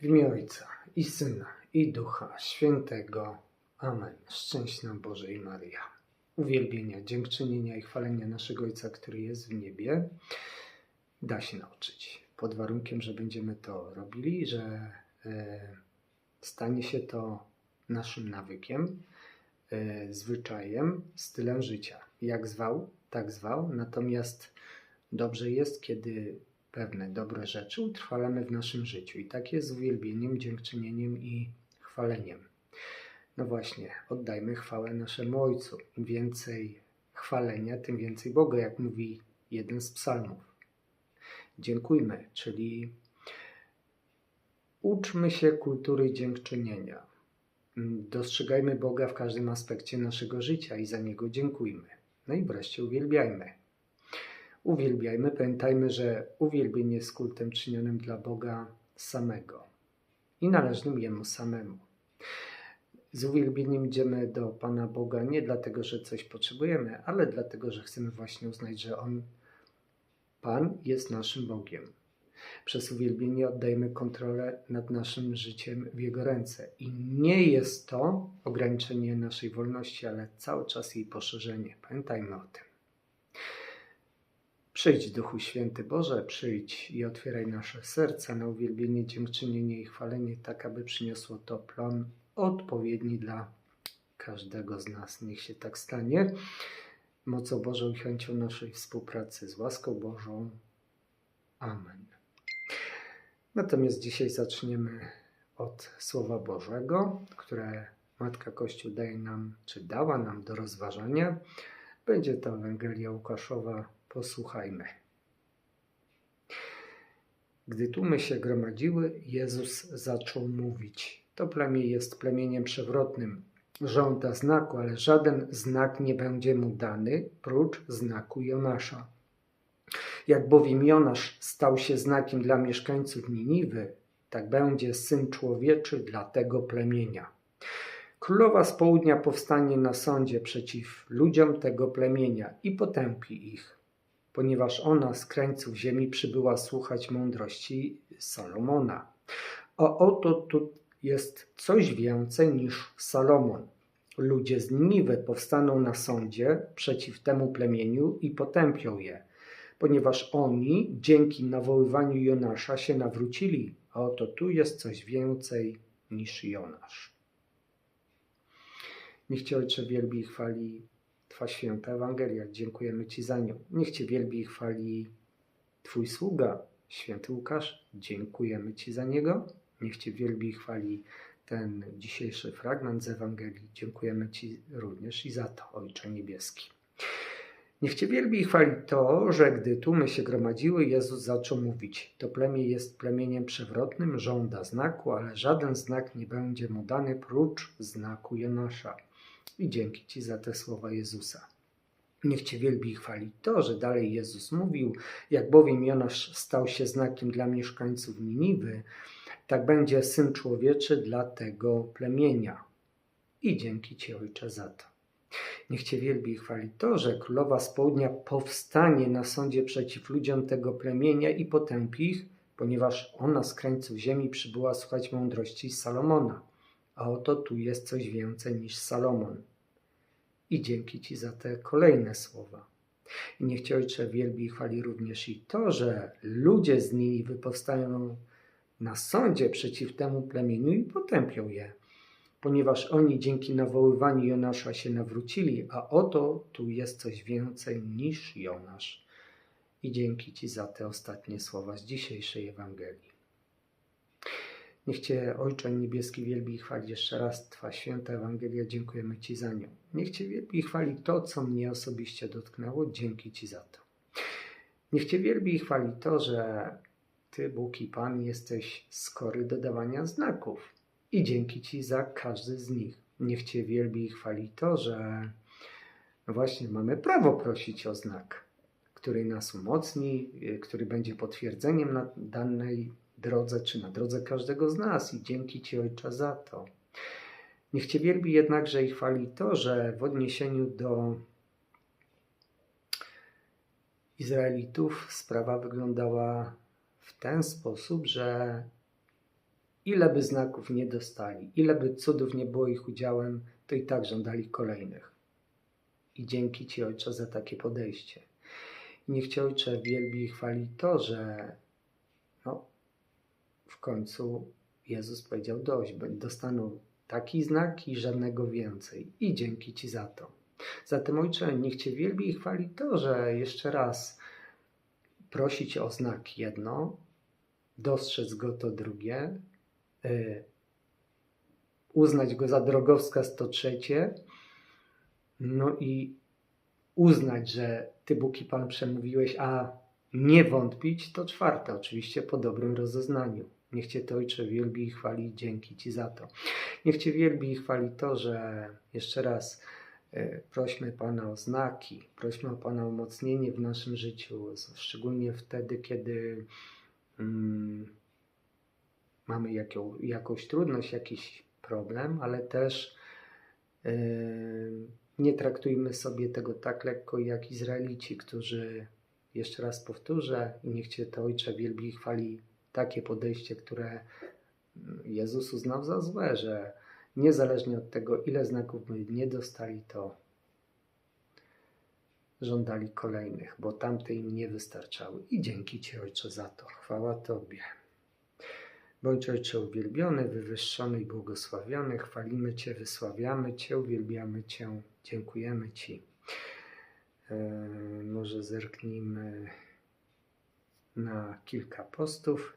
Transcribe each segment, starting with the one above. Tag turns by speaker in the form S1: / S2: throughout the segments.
S1: W imię Ojca i Syna i Ducha Świętego. Amen. Szczęść Boże i Maryja. Uwielbienia, dziękczynienia i chwalenia naszego Ojca, który jest w niebie, da się nauczyć. Pod warunkiem, że będziemy to robili, że e, stanie się to naszym nawykiem, e, zwyczajem, stylem życia. Jak zwał, tak zwał. Natomiast dobrze jest, kiedy pewne dobre rzeczy utrwalamy w naszym życiu. I tak jest z uwielbieniem, dziękczynieniem i chwaleniem. No właśnie, oddajmy chwałę naszemu Ojcu. Im więcej chwalenia, tym więcej Boga, jak mówi jeden z psalmów. Dziękujmy, czyli uczmy się kultury dziękczynienia. Dostrzegajmy Boga w każdym aspekcie naszego życia i za Niego dziękujmy. No i wreszcie uwielbiajmy. Uwielbiajmy, pamiętajmy, że uwielbienie jest kultem czynionym dla Boga samego i należnym Jemu samemu. Z uwielbieniem idziemy do Pana Boga nie dlatego, że coś potrzebujemy, ale dlatego, że chcemy właśnie uznać, że On, Pan, jest naszym Bogiem. Przez uwielbienie oddajemy kontrolę nad naszym życiem w Jego ręce. I nie jest to ograniczenie naszej wolności, ale cały czas jej poszerzenie. Pamiętajmy o tym. Przyjdź, Duchu Święty Boże, przyjdź i otwieraj nasze serca na uwielbienie, dziękczynienie i chwalenie, tak aby przyniosło to plon odpowiedni dla każdego z nas. Niech się tak stanie. Mocą Bożą i chęcią naszej współpracy z łaską Bożą. Amen. Natomiast dzisiaj zaczniemy od Słowa Bożego, które Matka Kościół daje nam, czy dała nam do rozważania. Będzie to Ewangelia Łukaszowa. Posłuchajmy. Gdy tłumy się gromadziły, Jezus zaczął mówić. To plemię jest plemieniem przewrotnym. Żąda znaku, ale żaden znak nie będzie mu dany, prócz znaku Jonasza. Jak bowiem Jonasz stał się znakiem dla mieszkańców Niniwy, tak będzie Syn Człowieczy dla tego plemienia. Królowa z południa powstanie na sądzie przeciw ludziom tego plemienia i potępi ich, ponieważ ona z krańców ziemi przybyła słuchać mądrości Salomona. A oto tu jest coś więcej niż Salomon. Ludzie z Niniwy powstaną na sądzie przeciw temu plemieniu i potępią je, ponieważ oni dzięki nawoływaniu Jonasza się nawrócili, a oto tu jest coś więcej niż Jonasz. Niech Cię Ojcze wielbi i chwali Twa święta Ewangelia. Dziękujemy Ci za nią. Niech Cię wielbi i chwali Twój sługa, święty Łukasz. Dziękujemy Ci za niego. Niech Cię wielbi i chwali ten dzisiejszy fragment z Ewangelii. Dziękujemy Ci również i za to, Ojcze Niebieski. Niech Cię wielbi i chwali to, że gdy tłumy się gromadziły, Jezus zaczął mówić: To plemię jest plemieniem przewrotnym, żąda znaku, ale żaden znak nie będzie mu dany prócz znaku Jonasza. I dzięki Ci za te słowa Jezusa. Niech Cię wielbi i chwali to, że dalej Jezus mówił, jak bowiem Jonasz stał się znakiem dla mieszkańców Niniwy, tak będzie Syn Człowieczy dla tego plemienia. I dzięki Ci, Ojcze, za to. Niech Cię wielbi i chwali to, że królowa z południa powstanie na sądzie przeciw ludziom tego plemienia i potępi ich, ponieważ ona z krańców ziemi przybyła słuchać mądrości Salomona. A oto tu jest coś więcej niż Salomon. I dzięki Ci za te kolejne słowa. I niech Cię Ojcze wielbi i chwali również i to, że ludzie z Niniwy powstają na sądzie przeciw temu plemieniu i potępią je ponieważ oni dzięki nawoływaniu Jonasza się nawrócili, a oto tu jest coś więcej niż Jonasz. I dzięki Ci za te ostatnie słowa z dzisiejszej Ewangelii. Niech Cię Ojcze Niebieski wielbi i chwali jeszcze raz Twa święta Ewangelia. Dziękujemy Ci za nią. Niech Cię wielbi i chwali to, co mnie osobiście dotknęło. Dzięki Ci za to. Niech Cię wielbi i chwali to, że Ty, Bóg i Pan, jesteś skory do dawania znaków i dzięki Ci za każdy z nich. Niech Cię wielbi i chwali to, że właśnie mamy prawo prosić o znak, który nas umocni, który będzie potwierdzeniem danej drodze, czy na drodze każdego z nas. I dzięki Ci, Ojcze, za to. Niech Cię wielbi jednakże i chwali to, że w odniesieniu do Izraelitów sprawa wyglądała w ten sposób, że ile by znaków nie dostali, ile by cudów nie było ich udziałem, to i tak żądali kolejnych. I dzięki Ci, Ojcze, za takie podejście. Niech Cię, Ojcze, wielbi i chwali to, że w końcu Jezus powiedział dość, dostaną taki znak i żadnego więcej. I dzięki Ci za to. Zatem, Ojcze, niech Cię wielbi i chwali to, że jeszcze raz prosić o znak jedno, dostrzec go to drugie, y, uznać go za drogowskaz to trzecie, no i uznać, że Ty, Bóg i Pan przemówiłeś, a nie wątpić to czwarte, oczywiście po dobrym rozeznaniu. Niech Cię to Ojcze wielbi i chwali, dzięki Ci za to. Niech Cię wielbi i chwali to, że jeszcze raz y, prośmy Pana o znaki, prośmy o Pana umocnienie w naszym życiu, szczególnie wtedy, kiedy mm, mamy jaką, jakąś trudność, jakiś problem, ale też y, nie traktujmy sobie tego tak lekko jak Izraelici, którzy, jeszcze raz powtórzę, i niech Cię to Ojcze wielbi i chwali takie podejście, które Jezus uznał za złe, że niezależnie od tego, ile znaków by nie dostali, to żądali kolejnych, bo tamte im nie wystarczały. I dzięki Ci, Ojcze, za to. Chwała Tobie. Bądź Ojcze uwielbiony, wywyższony i błogosławiony. Chwalimy Cię, wysławiamy Cię, uwielbiamy Cię, dziękujemy Ci. E, może zerknijmy na kilka postów.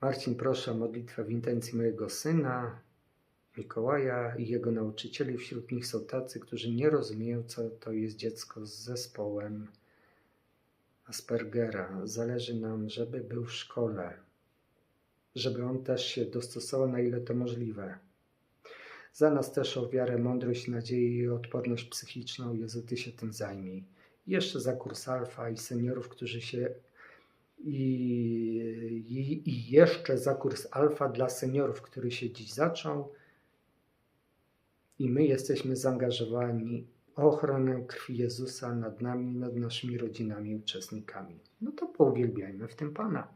S1: Marcin, proszę o modlitwę w intencji mojego syna, Mikołaja i jego nauczycieli. Wśród nich są tacy, którzy nie rozumieją, co to jest dziecko z zespołem Aspergera. Zależy nam, żeby był w szkole, żeby on też się dostosował, na ile to możliwe. Za nas też o wiarę, mądrość, nadzieję i odporność psychiczną. Jezu, Ty się tym zajmij. Jeszcze za kurs alfa i seniorów, którzy się i, i, i jeszcze za kurs alfa dla seniorów, który się dziś zaczął. I my jesteśmy zaangażowani ochronę krwi Jezusa nad nami, nad naszymi rodzinami, uczestnikami. No to pouwielbiajmy w tym Pana.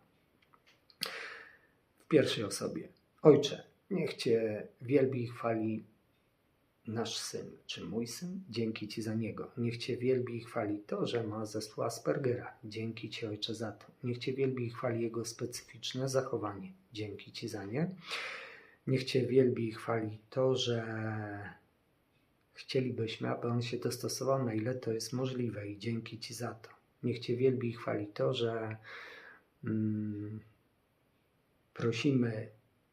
S1: W pierwszej osobie. Ojcze, niech Cię wielbi i chwali nasz syn, czy mój syn, dzięki Ci za niego. Niech Cię wielbi i chwali to, że ma zespół Aspergera. Dzięki Ci, Ojcze, za to. Niech Cię wielbi i chwali jego specyficzne zachowanie. Dzięki Ci za nie. Niech Cię wielbi i chwali to, że chcielibyśmy, aby on się dostosował, na ile to jest możliwe i dzięki Ci za to. Niech Cię wielbi i chwali to, że mm, prosimy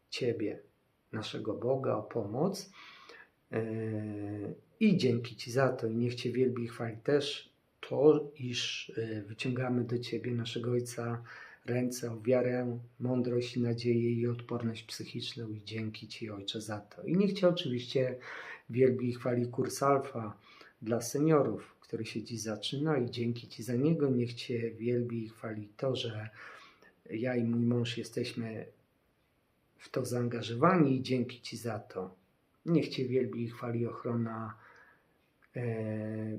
S1: Ciebie, naszego Boga, o pomoc i dzięki Ci za to. I niech Cię wielbi i chwali też to, iż yy, wyciągamy do Ciebie, naszego Ojca, ręce o wiarę, mądrość, nadzieję i odporność psychiczną i dzięki Ci Ojcze za to. I niech Cię oczywiście wielbi i chwali kurs alfa dla seniorów, który się dziś zaczyna i dzięki Ci za niego niech Cię wielbi i chwali to, że ja i mój mąż jesteśmy w to zaangażowani i dzięki Ci za to. Niech Cię wielbi i chwali ochrona e,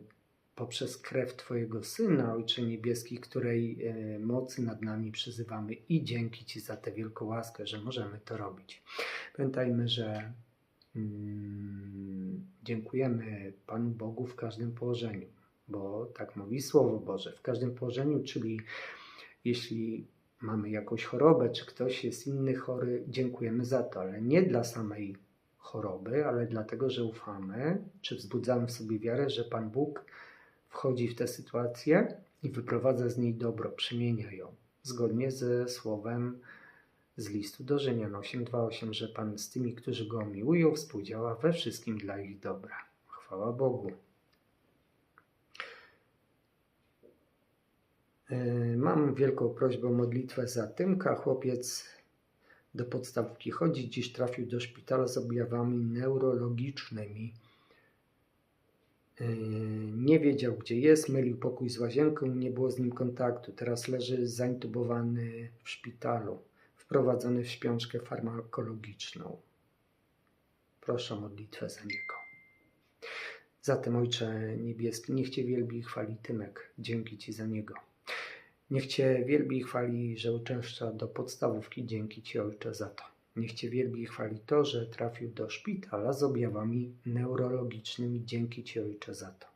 S1: poprzez krew Twojego Syna, Ojcze Niebieski, której e, mocy nad nami przyzywamy i dzięki Ci za tę wielką łaskę, że możemy to robić. Pamiętajmy, że mm, dziękujemy Panu Bogu w każdym położeniu, bo tak mówi Słowo Boże, w każdym położeniu, czyli jeśli mamy jakąś chorobę, czy ktoś jest inny chory, dziękujemy za to, ale nie dla samej choroby, ale dlatego, że ufamy, czy wzbudzamy w sobie wiarę, że Pan Bóg wchodzi w tę sytuację i wyprowadza z niej dobro, przemienia ją, zgodnie ze słowem z listu do Rzymian 8:28, że Pan z tymi, którzy Go miłują, współdziała we wszystkim dla ich dobra. Chwała Bogu. Yy, mam wielką prośbę o modlitwę za Tymka. Chłopiec do podstawki chodzi. Dziś trafił do szpitala z objawami neurologicznymi. Yy, nie wiedział, gdzie jest, mylił pokój z łazienką, nie było z nim kontaktu. Teraz leży zaintubowany w szpitalu, wprowadzony w śpiączkę farmakologiczną. Proszę o modlitwę za niego. Zatem, Ojcze Niebieski, niech Cię wielbi i chwali Tymek. Dzięki Ci za niego. Niech Cię wielbi i chwali, że uczęszcza do podstawówki. Dzięki Ci, Ojcze, za to. Niech Cię wielbi i chwali to, że trafił do szpitala z objawami neurologicznymi. Dzięki Ci, Ojcze, za to.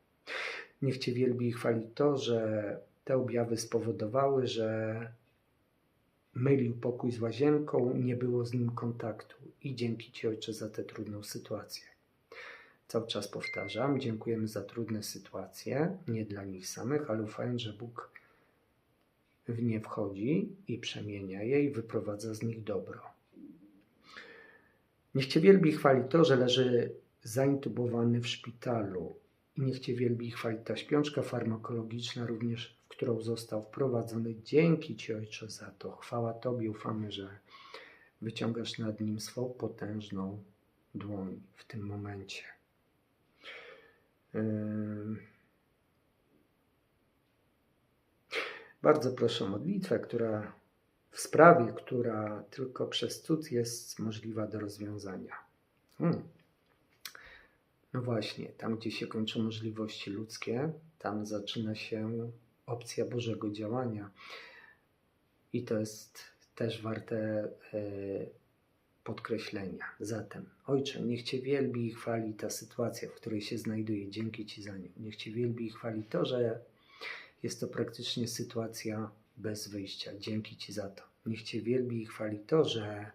S1: Niech Cię wielbi i chwali to, że te objawy spowodowały, że mylił pokój z łazienką, nie było z nim kontaktu. I dzięki Ci, Ojcze, za tę trudną sytuację. Cały czas powtarzam, dziękujemy za trudne sytuacje, nie dla nich samych, ale ufając, że Bóg w nie wchodzi i przemienia je i wyprowadza z nich dobro. Niech Cię wielbi i chwali to, że leży zaintubowany w szpitalu i niech Cię wielbi i chwali ta śpiączka farmakologiczna również, w którą został wprowadzony. Dzięki Ci, Ojcze, za to. Chwała Tobie, ufamy, że wyciągasz nad nim swą potężną dłoń w tym momencie. Bardzo proszę o modlitwę, która w sprawie, która tylko przez cud jest możliwa do rozwiązania. Hmm. No właśnie, tam gdzie się kończą możliwości ludzkie, tam zaczyna się opcja Bożego działania. I to jest też warte e, podkreślenia. Zatem, Ojcze, niech Cię wielbi i chwali ta sytuacja, w której się znajduję. Dzięki Ci za nią. Niech Cię wielbi i chwali to, że jest to praktycznie sytuacja bez wyjścia. Dzięki Ci za to. Niech Cię wielbi i chwali to, że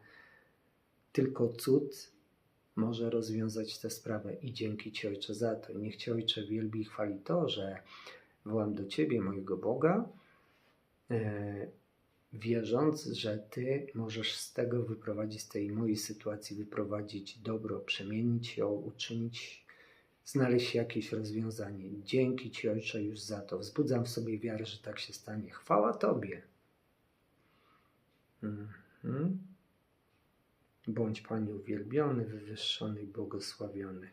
S1: tylko cud może rozwiązać tę sprawę i dzięki Ci Ojcze za to. I niech Cię Ojcze wielbi i chwali to, że wołam do Ciebie, mojego Boga, e, wierząc, że Ty możesz z tego wyprowadzić, z tej mojej sytuacji wyprowadzić dobro, przemienić ją, uczynić, znaleźć jakieś rozwiązanie. Dzięki Ci Ojcze już za to. Wzbudzam w sobie wiarę, że tak się stanie. Chwała Tobie. Mhm. Bądź Panie uwielbiony, wywyższony i błogosławiony.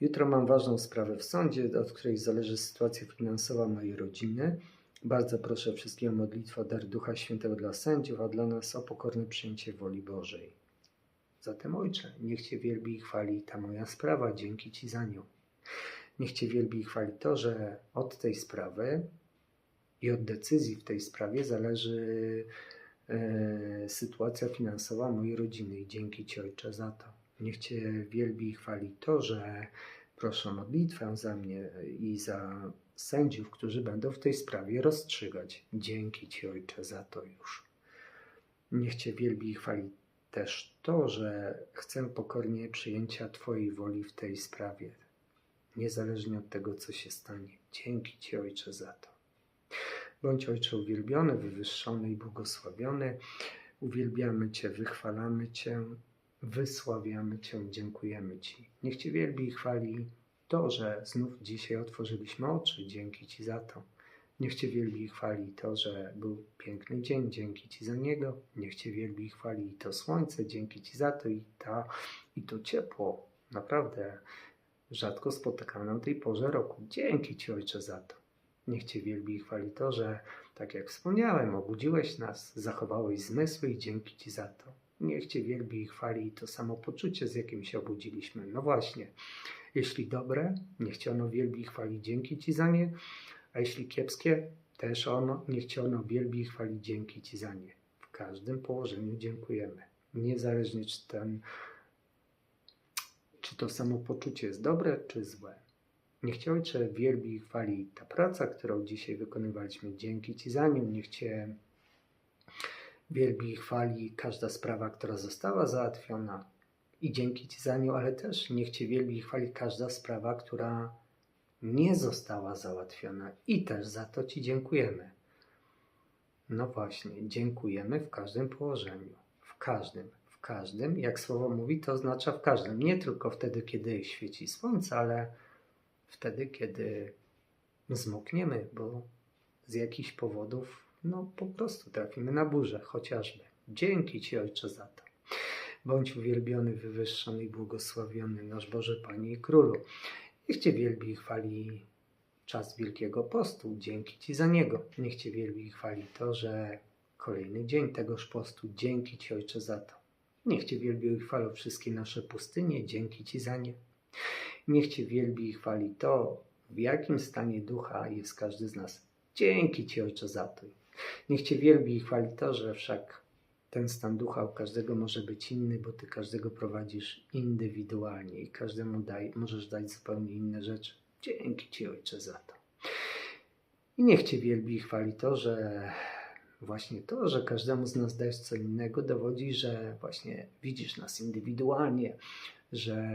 S1: Jutro mam ważną sprawę w sądzie, od której zależy sytuacja finansowa mojej rodziny. Bardzo proszę o modlitwę o dar Ducha Świętego dla sędziów, a dla nas o pokorne przyjęcie woli Bożej. Zatem Ojcze, niech Cię wielbi i chwali ta moja sprawa, dzięki Ci za nią. Niech Cię wielbi i chwali to, że od tej sprawy i od decyzji w tej sprawie zależy e, sytuacja finansowa mojej rodziny i dzięki Ci Ojcze za to. Niech Cię wielbi i chwali to, że proszę o modlitwę za mnie i za sędziów, którzy będą w tej sprawie rozstrzygać. Dzięki Ci Ojcze za to już. Niech Cię wielbi i chwali też to, że chcę pokornie przyjęcia Twojej woli w tej sprawie, niezależnie od tego, co się stanie. Dzięki Ci Ojcze za to. Bądź Ojcze uwielbiony, wywyższony i błogosławiony. Uwielbiamy Cię, wychwalamy Cię, wysławiamy Cię, dziękujemy Ci. Niech Cię wielbi i chwali to, że znów dzisiaj otworzyliśmy oczy. Dzięki Ci za to. Niech Cię wielbi i chwali to, że był piękny dzień. Dzięki Ci za niego. Niech Cię wielbi i chwali to słońce. Dzięki Ci za to i, ta, i to ciepło. Naprawdę rzadko spotykamy na tej porze roku. Dzięki Ci, Ojcze, za to. Niech Cię wielbi i chwali to, że, tak jak wspomniałem, obudziłeś nas, zachowałeś zmysły i dzięki Ci za to. Niech Cię wielbi i chwali to samo poczucie, z jakim się obudziliśmy. No właśnie, jeśli dobre, niech Cię ono wielbi i chwali, dzięki Ci za nie, a jeśli kiepskie, też ono, niech Cię ono wielbi i chwali, dzięki Ci za nie. W każdym położeniu dziękujemy. Niezależnie czy ten, czy to samopoczucie jest dobre, czy złe. Niech Cię Ojcze wielbi i chwali ta praca, którą dzisiaj wykonywaliśmy. Dzięki Ci za nią. Niech Cię wielbi i chwali każda sprawa, która została załatwiona i dzięki Ci za nią, ale też niech Cię wielbi i chwali każda sprawa, która nie została załatwiona i też za to Ci dziękujemy. No właśnie, dziękujemy w każdym położeniu, w każdym, w każdym, jak słowo mówi, to oznacza w każdym, nie tylko wtedy, kiedy świeci słońce, ale wtedy, kiedy zmokniemy, bo z jakichś powodów, no po prostu trafimy na burzę, chociażby. Dzięki Ci, Ojcze, za to. Bądź uwielbiony, wywyższony i błogosławiony nasz Boże, Panie i Królu. Niech Cię wielbi i chwali czas Wielkiego Postu. Dzięki Ci za niego. Niech Cię wielbi i chwali to, że kolejny dzień tegoż postu. Dzięki Ci, Ojcze, za to. Niech Cię wielbi i wszystkie nasze pustynie. Dzięki Ci za nie. Niech Cię wielbi i chwali to, w jakim stanie ducha jest każdy z nas. Dzięki Ci, Ojcze, za to. Niech Cię wielbi i chwali to, że wszak ten stan ducha u każdego może być inny, bo Ty każdego prowadzisz indywidualnie i każdemu daj, możesz dać zupełnie inne rzeczy. Dzięki Ci, Ojcze, za to. I niech Cię wielbi i chwali to, że właśnie to, że każdemu z nas dajesz co innego, dowodzi, że właśnie widzisz nas indywidualnie, że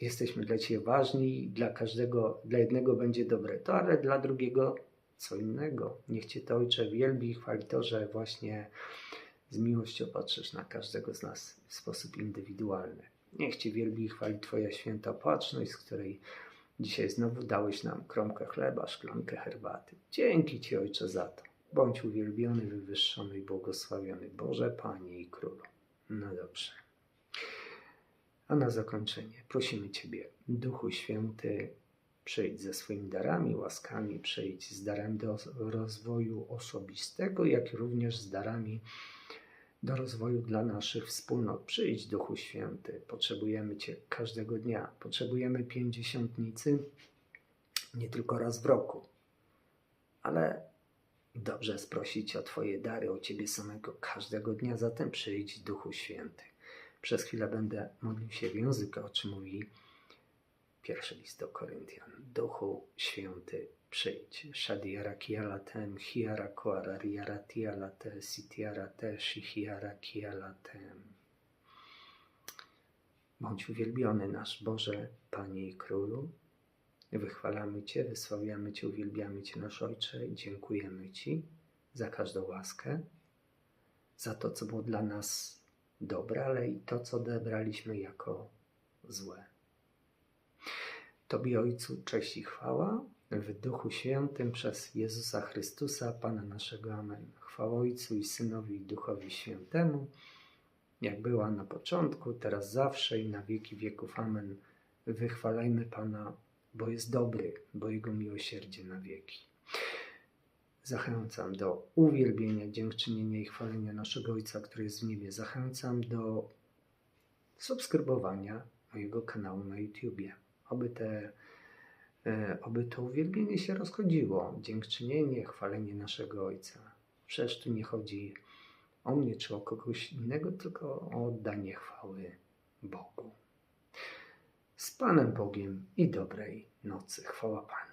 S1: jesteśmy dla Ciebie ważni dla każdego, dla jednego będzie dobre to, ale dla drugiego co innego. Niech Cię to Ojcze wielbi i chwali to, że właśnie z miłością patrzysz na każdego z nas w sposób indywidualny. Niech Cię wielbi i chwali Twoja święta opatrzność, z której dzisiaj znowu dałeś nam kromkę chleba, szklankę herbaty. Dzięki Ci Ojcze za to. Bądź uwielbiony, wywyższony i błogosławiony Boże, Panie i Królu. No dobrze. A na zakończenie prosimy Ciebie, Duchu Święty, przyjdź ze swoimi darami, łaskami, przyjdź z darem do rozwoju osobistego, jak również z darami do rozwoju dla naszych wspólnot. Przyjdź, Duchu Święty, potrzebujemy Cię każdego dnia. Potrzebujemy pięćdziesiątnicy nie tylko raz w roku, ale dobrze sprosić o Twoje dary, o Ciebie samego każdego dnia. Zatem przyjdź, Duchu Święty. Przez chwilę będę modlił się w języku, o czym mówi pierwszy list do Koryntian. Duchu Święty, przyjdź. Shadiara kialatem, hiara koarariara tialate, sitiara te, shihiara kialatem. Bądź uwielbiony nasz Boże, Panie i Królu. Wychwalamy Cię, wysławiamy Cię, uwielbiamy Cię, nasz Ojcze. Dziękujemy Ci za każdą łaskę, za to, co było dla nas dobre, ale i to, co odebraliśmy jako złe. Tobie, Ojcu, cześć i chwała w Duchu Świętym przez Jezusa Chrystusa, Pana naszego. Amen. Chwała Ojcu i Synowi i Duchowi Świętemu, jak była na początku, teraz zawsze i na wieki wieków. Amen. Wychwalajmy Pana, bo jest dobry, bo Jego miłosierdzie na wieki. Zachęcam do uwielbienia, dziękczynienia i chwalenia naszego Ojca, który jest w niebie. Zachęcam do subskrybowania mojego kanału na YouTubie. Oby, te, oby to uwielbienie się rozchodziło. Dziękczynienie, chwalenie naszego Ojca. Przecież tu nie chodzi o mnie czy o kogoś innego, tylko o oddanie chwały Bogu. Z Panem Bogiem i dobrej nocy. Chwała Panu.